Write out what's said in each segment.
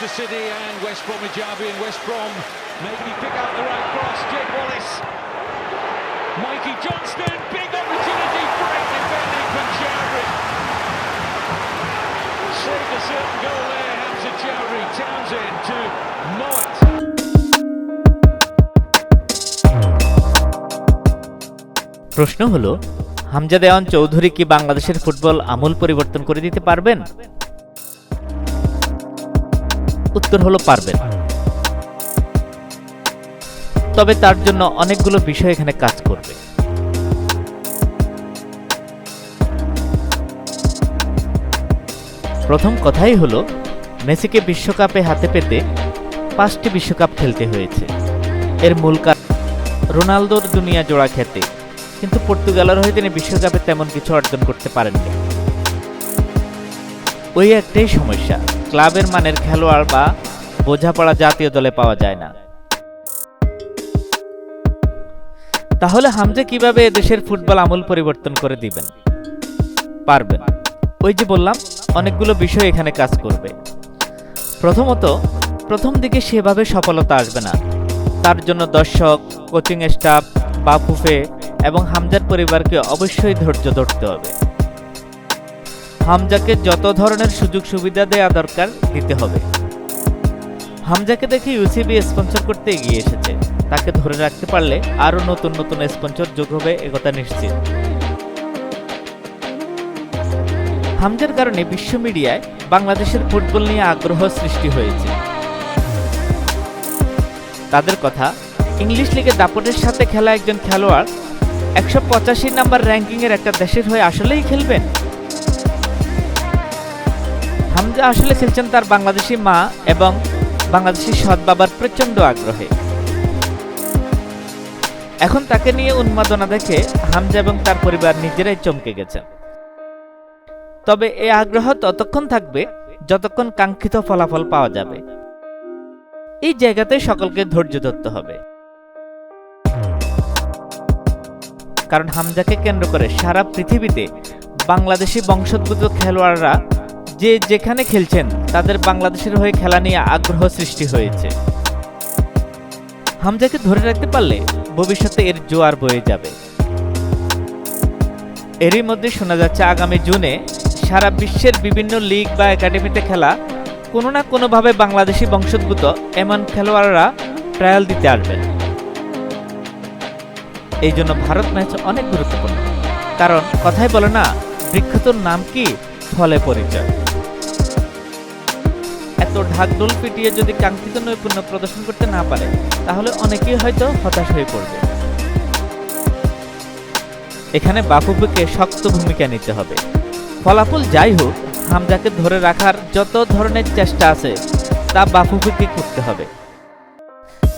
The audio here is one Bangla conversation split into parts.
Leicester City and West Bromwich Albion. West Brom maybe pick out the right cross. Jake Wallace. Mikey Johnston, big opportunity, great defending from Chowdhury. Saved a certain goal there, Hamza Chowdhury. Townsend to Moet. প্রশ্ন হলো হামজা দেওয়ান চৌধুরী কি বাংলাদেশের ফুটবল আমূল পরিবর্তন করে দিতে পারবেন উত্তর হলো পারবেন। তবে তার জন্য অনেকগুলো বিষয় এখানে কাজ করবে। প্রথম কথাই হলো, মেসিকে বিশ্বকাপে হাতে পেতে পাঁচটি বিশ্বকাপ খেলতে হয়েছে। এর মূল কারণ, রোনালদোর দুনিয়া জোড়া খেতে কিন্তু পর্তুগালের হয়ে তিনি বিশ্বকাপে তেমন কিছু অর্জন করতে পারেননি। ওই একটাই সমস্যা। ক্লাবের মানের খেলোয়াড় বা বোঝাপড়া জাতীয় দলে পাওয়া যায় না। তাহলে হামজা কীভাবে দেশের ফুটবল আমূল পরিবর্তন করে দিবেন? পারবেন। ওই যে বললাম, অনেকগুলো বিষয় এখানে কাজ করবে। প্রথমত, প্রথম দিকে সেভাবে সফলতা আসবে না। তার জন্য দর্শক, কোচিং স্টাফ বা ফুফে এবং হামজার পরিবারকে অবশ্যই ধৈর্য ধরতে হবে। হামজাকে যত ধরনের সুযোগ সুবিধা দেওয়া দরকার দিতে হবে। হামজাকে দেখে ইউসিবি স্পন্সর করতে এগিয়ে এসেছে। তাকে ধরে রাখতে পারলে আরও নতুন নতুন স্পন্সর যোগ হবে একথা নিশ্চিত। হামজার কারণে বিশ্ব মিডিয়ায় বাংলাদেশের ফুটবল নিয়ে আগ্রহ সৃষ্টি হয়েছে। তাদের কথা, ইংলিশ লিগে দাপটের সাথে খেলা একজন খেলোয়াড় একশো পঁচাশি নাম্বার র্যাঙ্কিংয়ের একটা দেশের হয়ে আসলেই খেলবেন? হামজা আসলে খেলছেন তার বাংলাদেশি মা এবং বাংলাদেশি সৎ বাবার প্রচণ্ড আগ্রহে। এখন তাকে নিয়ে উন্মাদনা দেখে হামজা এবং তার পরিবার নিজেরাই চমকে গেছেন। তবে এ আগ্রহ ততক্ষণ থাকবে যতক্ষণ কাঙ্ক্ষিত ফলাফল পাওয়া যাবে। এই জায়গাতে সকলকে ধৈর্য ধরতে হবে। কারণ হামজাকে কেন্দ্র করে সারা পৃথিবীতে বাংলাদেশি বংশোদ্ভূত খেলোয়াড়রা যে যেখানে খেলছেন, তাদের বাংলাদেশের হয়ে খেলা নিয়ে আগ্রহ সৃষ্টি হয়েছে। হামজাকে ধরে রাখতে পারলে ভবিষ্যতে এর জোয়ার বয়ে যাবে। এরই মধ্যে শোনা যাচ্ছে আগামী জুনে সারা বিশ্বের বিভিন্ন লিগ বা একাডেমিতে খেলা, কোনো না কোনোভাবে বাংলাদেশি বংশোদ্ভূত এমন খেলোয়াড়রা ট্রায়াল দিতে আসবেন এই জন্য ভারত ম্যাচ অনেক গুরুত্বপূর্ণ। কারণ কথাই বলে না, বৃক্ষতর নাম কি? ফলে পরিচয়। এত ঢাকঢোল পিটিয়ে যদি কাঙ্ক্ষিত নৈপুণ্য প্রদর্শন করতে না পারে, তাহলে অনেকেই হয়তো হতাশ হয়ে পড়বে। এখানে বাফুফুকে শক্ত ভূমিকা নিতে হবে। ফলাফল যাই হোক, হামজাকে ধরে রাখার যত ধরনের চেষ্টা আছে, তা বাফুফুকে করতে হবে।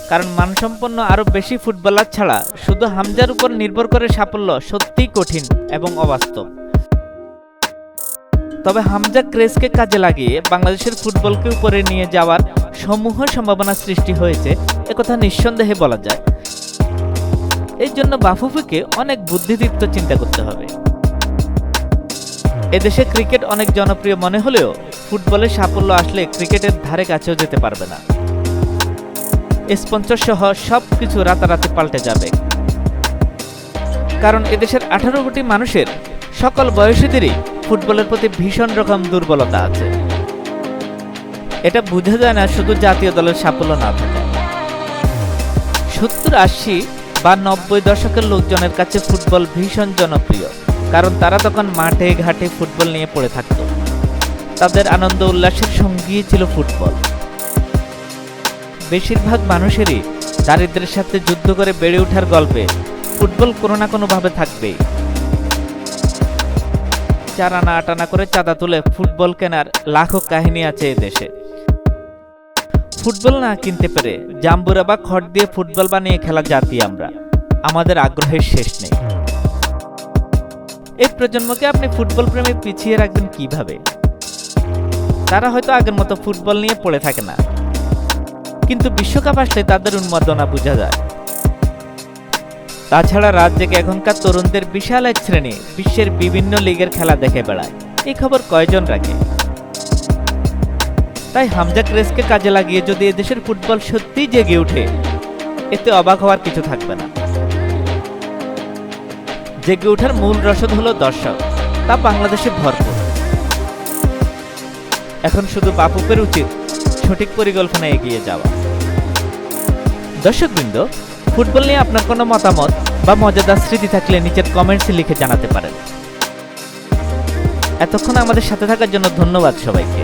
কারণ মানসম্পন্ন আরও বেশি ফুটবলার ছাড়া শুধু হামজার উপর নির্ভর করে সাফল্য সত্যিই কঠিন এবং অবাস্তব। তবে হামজা ক্রেজকে কাজে লাগিয়ে বাংলাদেশের ফুটবলকে উপরে নিয়ে যাওয়ার সমূহ সম্ভাবনা সৃষ্টি হয়েছে, একথা নিঃসন্দেহে বলা যায়। এই জন্য বাফুফুকে অনেক বুদ্ধিদীপ্ত চিন্তা করতে হবে। এদেশে ক্রিকেট অনেক জনপ্রিয় মনে হলেও ফুটবলের সাফল্য আসলে ক্রিকেটের ধারে কাছেও যেতে পারবে না। স্পন্সর সহ সব কিছু রাতারাতি পাল্টে যাবে। কারণ এদেশের আঠারো কোটি মানুষের সকল বয়সীদেরই ফুটবলের প্রতি ভীষণ রকম দুর্বলতা আছে। এটা বোঝা যায় না শুধু জাতীয় দলের সাফল্য না থাকে। সত্তর আশি বা নব্বই দশকের লোকজনের কাছে ফুটবল ভীষণ জনপ্রিয়, কারণ তারা তখন মাঠে ঘাটে ফুটবল নিয়ে পড়ে থাকত। তাদের আনন্দ উল্লাসের সঙ্গী ছিল ফুটবল। বেশিরভাগ মানুষেরই দারিদ্রের সাথে যুদ্ধ করে বেড়ে ওঠার গল্পে ফুটবল কোনো না কোনোভাবে থাকবেই। চার আনা আট আনা করে চাঁদা তুলে ফুটবল কেনার লাখো কাহিনী আছে দেশে। ফুটবল না কিনতে পেরে জাম্বুরা বা খড় দিয়ে ফুটবল বানিয়ে খেলা জাতি আমরা। আমাদের আগ্রহের শেষ নেই। এই প্রজন্মকে আপনি ফুটবল প্রেমে পিছিয়ে রাখবেন কীভাবে? তারা হয়তো আগের মতো ফুটবল নিয়ে পড়ে থাকে না। কিন্তু বিশ্বকাপ আসলে তাদের উন্মাদনা বোঝা যায়। তাছাড়া রাজ্যকে এখনকার তরুণদের বিশাল এক শ্রেণি, বিশ্বের বিভিন্ন লিগের খেলা দেখে বেড়ায়। এই খবর কয়জন রাখে? তাই হামজা ক্রেজকে কাজে লাগিয়ে যদি এদেশের ফুটবল সত্যিই জেগে ওঠে, এতে অবাক হওয়ার কিছু থাকবে না। জেগে ওঠার মূল রসদ হলো দর্শক, তা বাংলাদেশে ভরপুর। এখন শুধু বাপুপের উচিত সঠিক পরিকল্পনা এগিয়ে যাওয়া। দর্শকবৃন্দ ফুটবল নিয়ে আপনার কোনো মতামত বা মজাদার স্মৃতি থাকলে নিচের কমেন্টসে লিখে জানাতে পারেন। এতক্ষণ আমাদের সাথে থাকার জন্য ধন্যবাদ সবাইকে।